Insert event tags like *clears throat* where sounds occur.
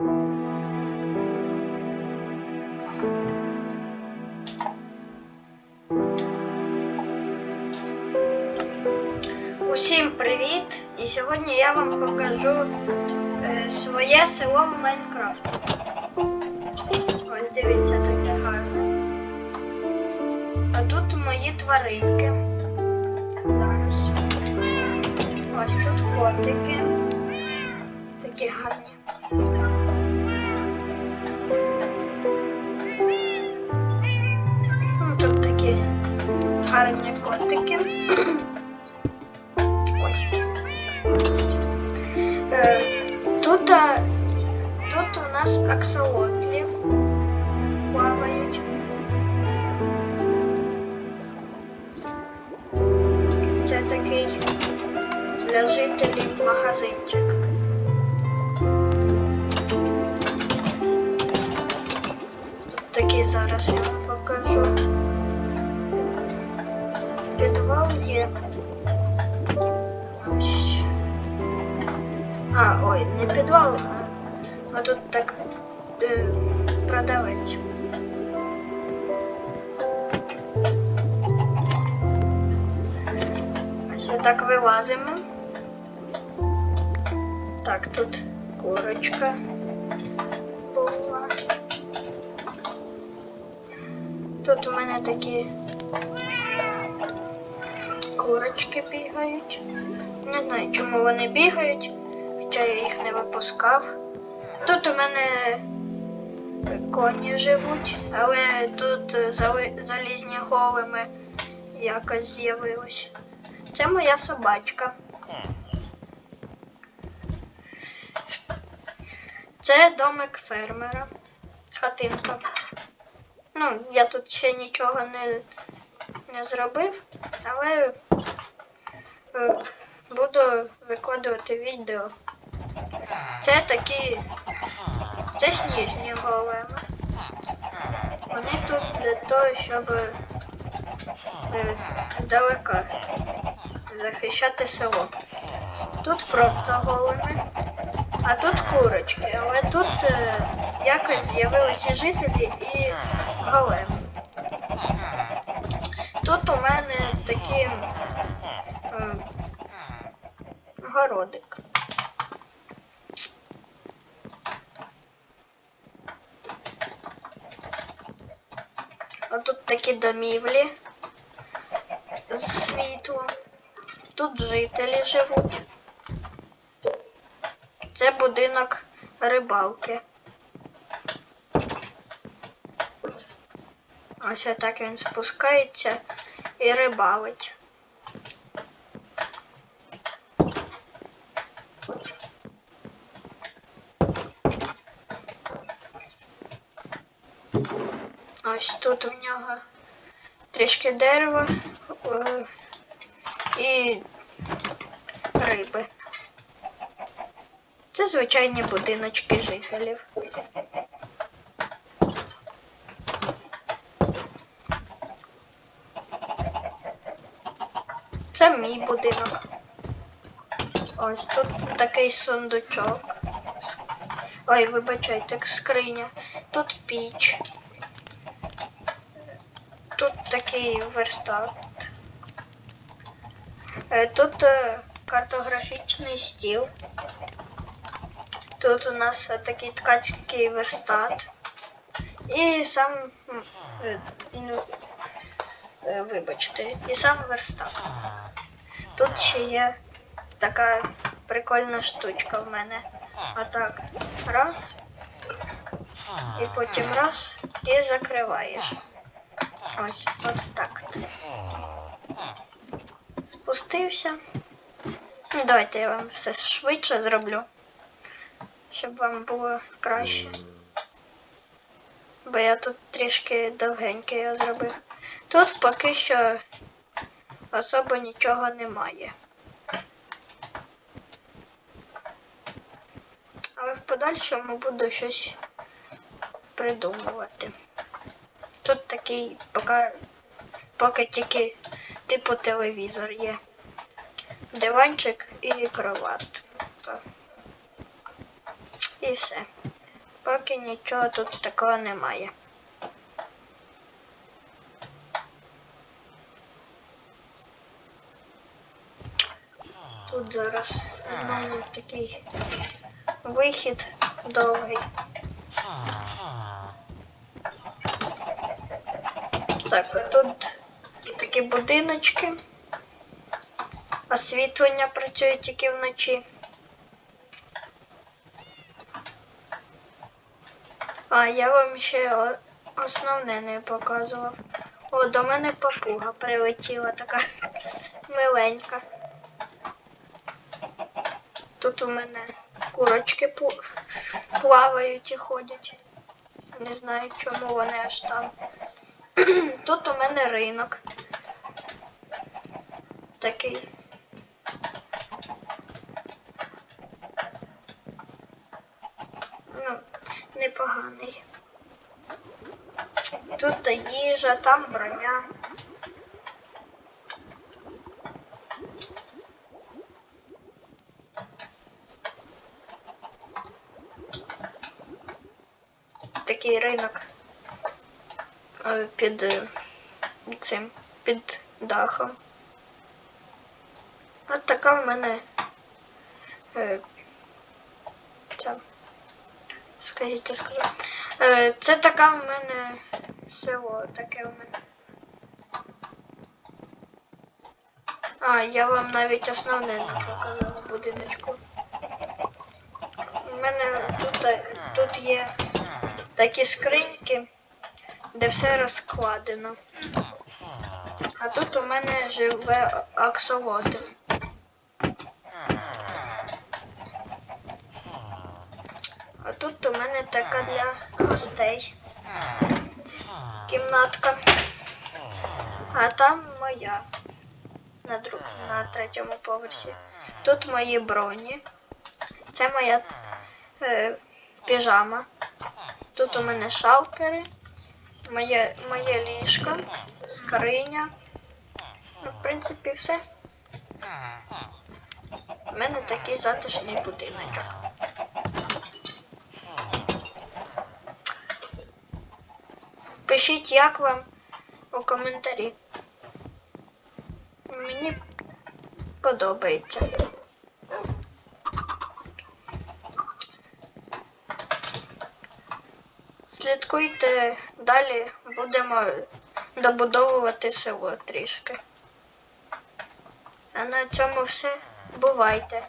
Усім привіт! І сьогодні я вам покажу е, своє село в Майнкрафті. Ось дивіться, таке гарне. А тут мої тваринки. Зараз. Ось тут котики. Такі гарні. Гарні. Ой. Е, Тут, тут у нас аксолотлі плавають. Це такий для жителів магазинчик. Тут такий зараз я вам покажу. Ось. А, ой, не підвал, а, тут так е, продавець. Ось так вилазимо. Так, тут курочка була. Тут у мене такі курочки бігають. Не знаю, чому вони бігають, хоча я їх не випускав. Тут у мене коні живуть, але тут залізні голими якось з'явились. Це моя собачка. Це домик фермера. Хатинка. Ну, я тут ще нічого не, не зробив, але е, буду викладувати відео. Це такі. Це сніжні големи. Вони тут для того, щоб е, здалека захищати село. Тут просто голими, а тут курочки, але тут е, якось з'явилися жителі і големи. Тут у мене такі е, городик. А тут такі домівлі з світлом. Тут жителі живуть. Це будинок рибалки. Ось так він спускається і рибалить. Ось тут в нього трішки дерева е, і риби. Це звичайні будиночки жителів. Це мій будинок. Ось тут такий сундучок. Ой, вибачайте, скриня. Тут піч. Тут такий верстат. Е, Тут е, картографічний стіл. Тут у нас е, такий ткацький верстат. І сам. Е, Вибачте, і сам верстат. Тут ще є така прикольна штучка в мене. Отак. Раз. І потім раз і закриваєш. Ось, от так. от. Спустився. Ну, давайте я вам все швидше зроблю, щоб вам було краще. Бо я тут трішки довгеньке я зробив. Тут поки що особо нічого немає. Але в подальшому буду щось придумувати. Тут такий поки, поки тільки типу телевізор є. Диванчик і кроватка. І все. Поки нічого тут такого немає. Тут зараз знову такий вихід довгий. Так, тут такі будиночки. Освітлення працює тільки вночі. А я вам ще основне не показував. О, до мене папуга прилетіла така *laughs* миленька. Тут у мене курочки плавають і ходять. Не знаю, чому вони аж там. *clears throat* Тут у мене ринок. Такий. Ну, непоганий. Тут їжа, там броня. Такий ринок під е, цим, під дахом. От така в мене е, ця, скажіть, скажу. Е, це така в мене село, таке в мене. А, я вам навіть основне не показала будиночку. У мене тут, тут є такі скриньки, де все розкладено. А тут у мене живе аксолотl. А тут у мене така для гостей. Кімнатка. А там моя. На, друг... на третьому поверсі. Тут мої броні. Це моя е, піжама. Тут у мене шалкери, моє, моє ліжко, скриня. Ну, в принципі, все. У мене такий затишний будиночок. Пишіть, як вам у коментарі. Мені подобається. Слідкуйте далі, будемо добудовувати село трішки. А на цьому все. Бувайте!